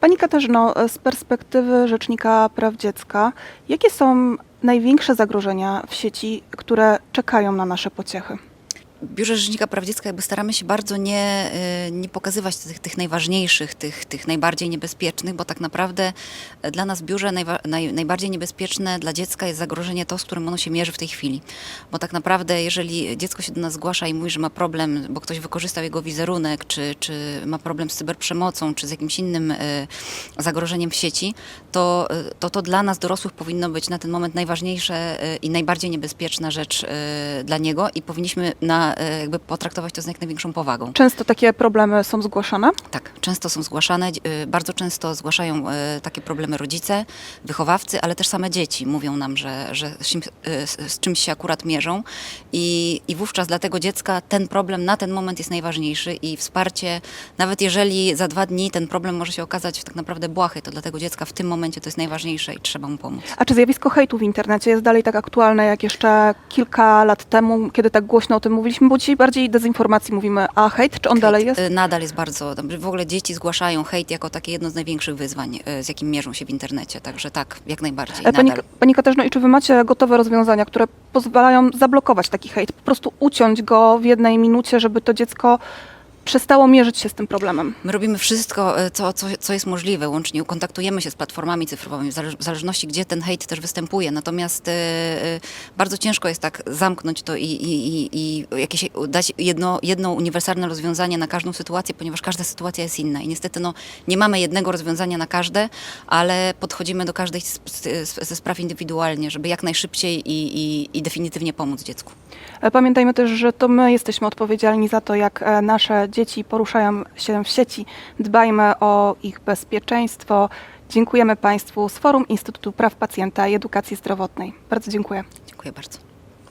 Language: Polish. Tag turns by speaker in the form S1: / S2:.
S1: Pani Katarzyno, z perspektywy Rzecznika Praw Dziecka, jakie są największe zagrożenia w sieci, które czekają na nasze pociechy?
S2: Biurze Rzecznika Praw Dziecka jakby staramy się bardzo nie, y, nie pokazywać tych, tych najważniejszych, tych, tych najbardziej niebezpiecznych, bo tak naprawdę e, dla nas w biurze najwa, naj, najbardziej niebezpieczne dla dziecka jest zagrożenie to, z którym ono się mierzy w tej chwili. Bo tak naprawdę jeżeli dziecko się do nas zgłasza i mówi, że ma problem, bo ktoś wykorzystał jego wizerunek, czy, czy ma problem z cyberprzemocą, czy z jakimś innym y, zagrożeniem w sieci, to, y, to to dla nas dorosłych powinno być na ten moment najważniejsze i najbardziej niebezpieczna rzecz dla niego i powinniśmy na, y, jakby potraktować to z jak największą powagą.
S1: Często takie problemy są zgłaszane.
S2: Tak, często są zgłaszane, y, bardzo często zgłaszają y, takie problemy rodzice, wychowawcy, ale też same dzieci mówią nam, że, że z, czym- z- z czymś się akurat mierzą i, i wówczas dla tego dziecka ten problem na ten moment jest najważniejszy i wsparcie, nawet jeżeli za dwa dni ten problem może się okazać tak naprawdę błahy, to dla tego dziecka w tym momencie to jest najważniejsze i trzeba mu pomóc.
S1: A czy zjawisko hejtu w internecie jest dalej tak aktualne jak jeszcze kilka lat temu, kiedy tak głośno o tym mówiliśmy? Bo dzisiaj bardziej dezinformacji mówimy, a hejt, czy on dalej jest?
S2: Y, Nadal jest bardzo, w ogóle dzieci zgłaszają hejt jako takie jedno z największych wyzwań, y, z jakim mierzą się w internecie, także tak, jak najbardziej,
S1: E, Pani,
S2: nadal.
S1: Pani Katarzyno, i czy wy macie gotowe rozwiązania, które pozwalają zablokować taki hejt, po prostu uciąć go w jednej minucie, żeby to dziecko przestało mierzyć się z tym problemem?
S2: My robimy wszystko, e, co, co, co jest możliwe, łącznie kontaktujemy się z platformami cyfrowymi, w zale- w zależności gdzie ten hejt też występuje. Natomiast e, e, bardzo ciężko jest tak zamknąć to i, i, i, jakieś dać jedno, jedno uniwersalne rozwiązanie na każdą sytuację, ponieważ każda sytuacja jest inna. I niestety no, nie mamy jednego rozwiązania na każde, ale podchodzimy do każdej ze spraw indywidualnie, żeby jak najszybciej i, i, i definitywnie pomóc dziecku.
S1: E, Pamiętajmy też, że to my jesteśmy odpowiedzialni za to, jak e, nasze dzieci poruszają się w sieci. Dbajmy o ich bezpieczeństwo. Dziękujemy Państwu z Forum Instytutu Praw Pacjenta i Edukacji Zdrowotnej. Bardzo dziękuję.
S2: Dziękuję bardzo.